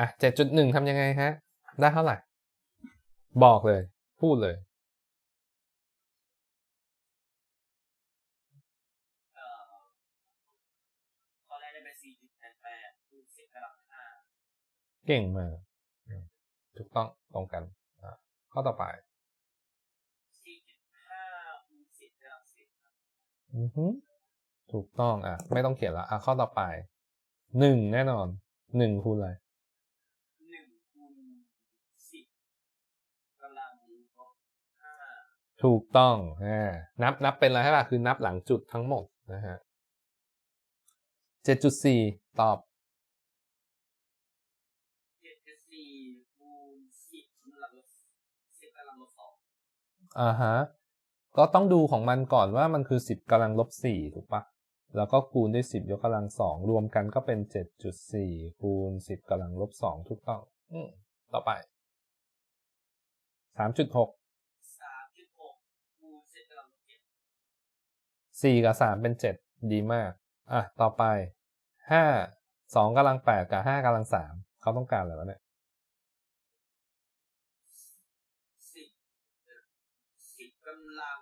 อะเจ็ดจุดหนึ่งทำยังไงฮะ ได้เท่าไหร่ บอกเลย พูดเลยเอ่อข้อแรกได้ไปสี่จุดแปดแปดคูณสิบกำลังห้าเก่งมากอืมถูกต้องตรงกันอะข้อต่อไปสี่จุดห้าคูณสิบกำลังสิบครับอือฮึถูกต้องอะ ไม่ต้องเขียนละอะข้อต่อไปหนึ่งแน่นอนหนึ่งคูณอะไร ถูกต้องอ่านับนับเป็นอะไรใช่ป่ะคือนับหลังจุดทั้งหมดนะฮะเจ็ดจุดสี่ตอบเจ็ดจุดสี่คูณสิบกำลังลบสิบกำลังลบสองอ่าฮะก็ต้องดูของมันก่อนว่ามันคือสิบกำลังลบสี่ถูกปะแล้วก็คูณด้วยสิบยกกำลังสองรวมกันก็เป็นเจ็ดจุดสี่คูณสิบกำลังลบสองถูกต้อง อืมต่อไป สามจุดหกสามจุดหกคูณสิบกำลังลบเจ็ดสี่กับสามเป็นเจ็ดดีมาก อะ ต่อไปห้าสองกำลังแปดกับห้ากำลังสามเขาต้องการอะไรวะเนี่ยสิบสิบกำลัง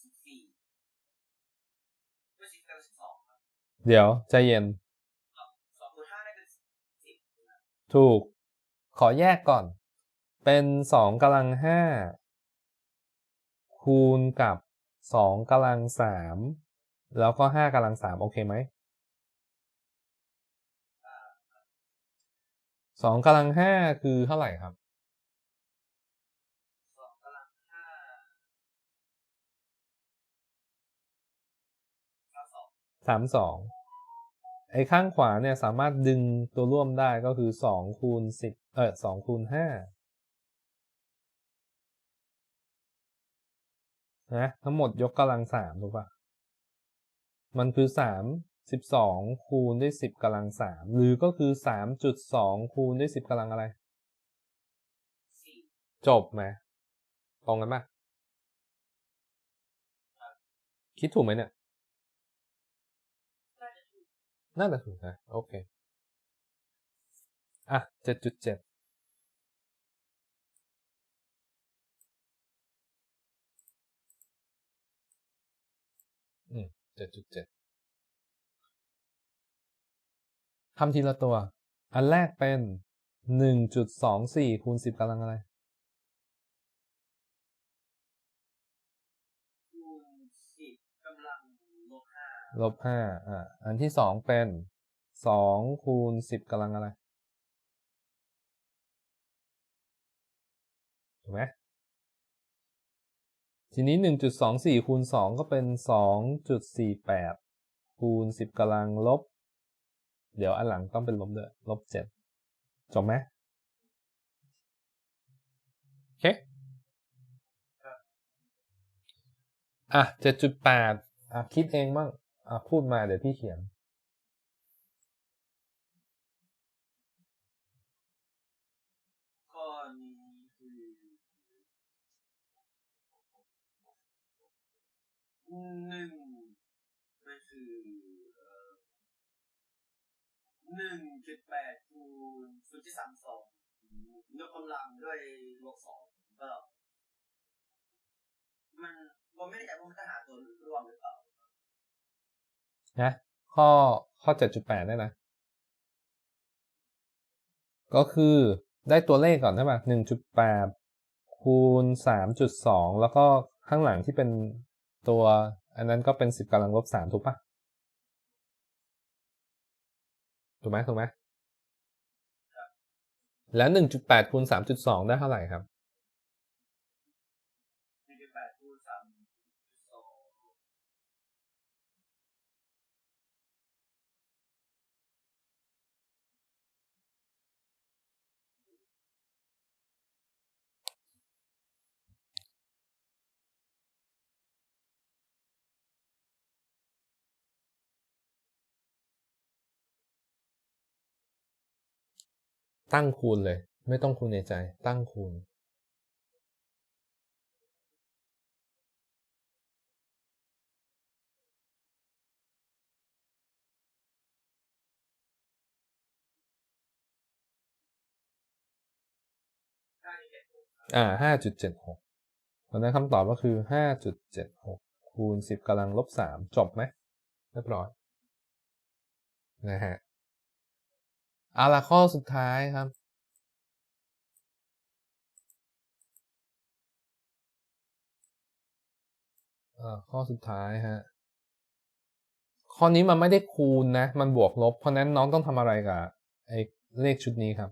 สิบสี่ไม่สิบกำลังสิบสองครับเดี๋ยวใจเย็นสองคูณห้าได้เป็นสิบนะถูก ขอแยกก่อน เป็นสองกำลังห้าคูณกับสองกำลังสามแล้วก็ห้ากำลังสามโอเคไหมสองกำลังห้าคือเท่าไหร่ครับสองกำลังห้าสามสองไอ้ข้างขวาเนี่ยสามารถดึงตัวร่วมได้ก็คือสองคูณสิบเออสองคูณห้า นะทั้งหมดยกกำลังสามถูกปะมันคือสามสิบสองคูณด้วยสิบกำลังสามหรือก็คือสามจุดสองคูณด้วยสิบกำลังอะไร จบไหมตรงกันปะคิดถูกไหมเนี่ยน่าจะถูกนะ โอเค อะเจ็ดจุดเจ็ด อืมเจ็ดจุดเจ็ดทำทีละตัว อันแรกเป็นหนึ่งจุดสองสี่คูณสิบกำลังอะไรคูณสิบกำลังลบห้าลบห้าอะอันที่สองเป็นสองคูณสิบกำลังอะไร ถูกไหม ทีนี้หนึ่งจุดสองสี่คูณสองก็เป็นสองจุดสี่แปดคูณสิบกำลังลบ เดี๋ยวอันหลังต้องเป็นลบด้วยลบเจ็ดจบไหมโอเคอะเจ็ดจุดแปดอะ คิดเองบ้าง อะ พูดมาเดี๋ยวพี่เขียน นึ่งมันคือเอ่อหนึ่งจุดแปดคูณศูนย์จุดสามสองยกกำลังด้วยลบสองก็มันผมไม่ได้ใจว่ามันจะหาตัวรวมหรือเปล่านะข้อข้อเจ็ดจุดแปดได้นะ ก็คือได้ตัวเลขก่อนใช่ป่ะหนึ่งจุดแปดคูณสามจุดสองแล้วก็ข้างหลังที่เป็น ตัวอันนั้นก็เป็นสิบกำลังลบสามถูกปะถูกไหมถูกไหมแล้วหนึ่งจุดแปดคูณสามจุดสองได้เท่าไหร่ครับ ตั้งคูณเลย ไม่ต้องคูณในใจ ตั้งคูณจุดเจ็ดหกอ่าห้าจุดเจ็ดหกเพราะฉะนั้นคำตอบก็คือห้าจุดเจ็ดหกคูณสิบกำลังลบสามจบไหมเรียบร้อย นะฮะ เอาละข้อสุดท้ายครับอ่าข้อสุดท้ายฮะ ข้อนี้มันไม่ได้คูณนะ มันบวกลบ เพราะฉะนั้นน้องต้องทำอะไรกับไอ้เลขชุดนี้ครับ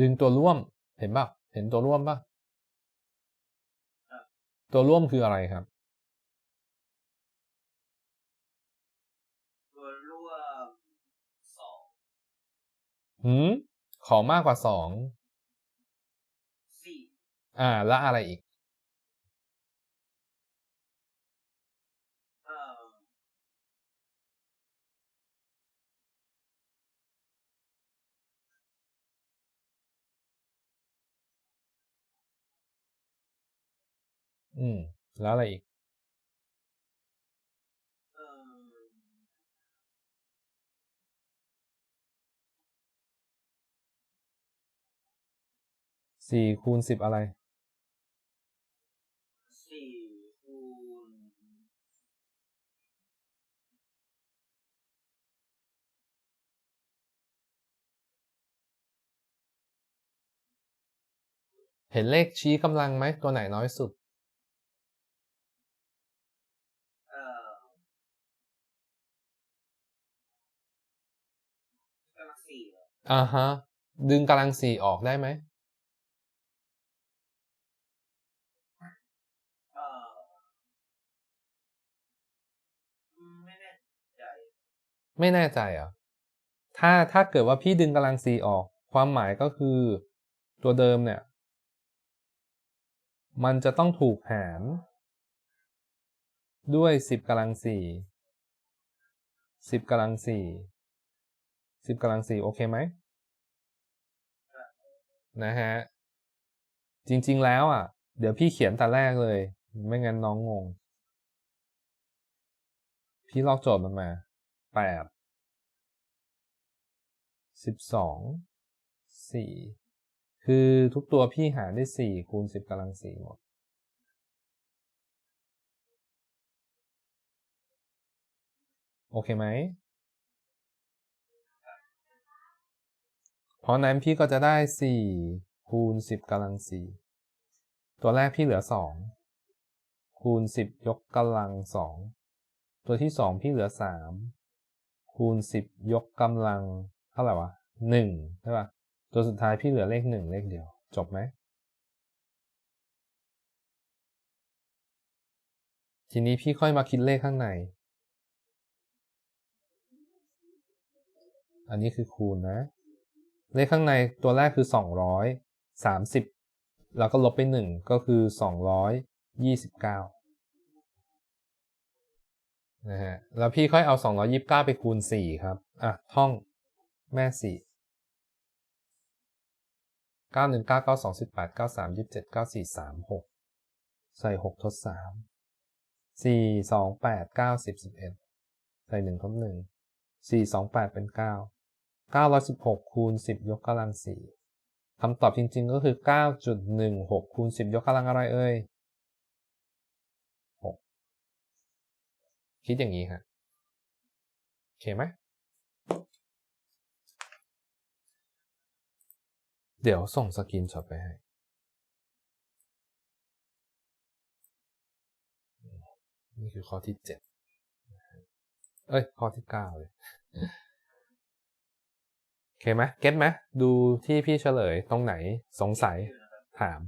ดึงตัวร่วม เห็นป่ะ เห็นตัวร่วมป่ะ ตัวร่วมคืออะไรครับ ตัวร่วมสอง หืมขอมากกว่าสองสี่อ่า แล้วอะไรอีก เอ่ออืม แล้วอะไรอีก สี่คูณสิบอะไรสี่คูณเห็นเลขชี้กำลังไหมตัวไหนน้อยสุดเอ่อกำลังสี่เหรออ่าฮะ ดึงกำลังสี่ออกได้ไหม ไม่แน่ใจอะถ้าถ้าเกิดว่าพี่ดึงกำลังสี่ออก ความหมายก็คือตัวเดิมเนี่ย มันจะต้องถูกหาร ด้วยสิบกำลังสี่สิบกำลังสี่สิบกำลังสี่โอเคไหมนะฮะ จริง ๆ แล้วอะ เดี๋ยวพี่เขียนแต่แรกเลย ไม่งั้นน้องงง พี่ลอกโจทย์มันมา แปดสิบสองสี่คือทุกตัวพี่หารได้สี่คูณสิบกำลังสี่หมด โอเคไหม เพราะนั้นพี่ก็จะได้สี่คูณสิบกำลังสี่ตัวแรกพี่เหลือสองคูณสิบยกกำลังสองตัวที่สองพี่เหลือสาม คูณสิบยกกำลังเท่าไหร่วะหนึ่งใช่ป่ะตัวสุดท้ายพี่เหลือเลขหนึ่งเลขเดียว จบไหม ทีนี้พี่ค่อยมาคิดเลขข้างใน อันนี้คือคูณนะ เลขข้างในตัวแรกคือ 200 30 แล้วก็ลบไป 1 ก็คือ 229 นะฮะแล้วพี่ค่อยเอาสองร้อยิบเก้าไปคูณสี่ครับ อะ ท่องแม่สี่เก้าหนึ่งเก้าเก้าสองสิบแปดเก้าสามยี่สิบเจ็ดเก้าสี่สามหกใส่หกทดสามสี่สองแปดเก้าสิบสิบเอ็ดใส่หนึ่งทดหนึ่งสี่สองแปดเป็นเก้าเก้าร้อยสิบหกคูณสิบยกกำลังสี่คำตอบจริงๆก็คือเก้าจุดหนึ่งหกคูณสิบยกกำลังอะไรเอ่ย คิดอย่างนี้ฮะโอเคไหมเดี๋ยวส่งสกรีนช็อตไปให้นี่คือข้อที่เจ็ดเอ้ย ข้อที่เก้าเลยโอเคไหมเก็ตไหมดูที่พี่เฉลยตรงไหนสงสัยถาม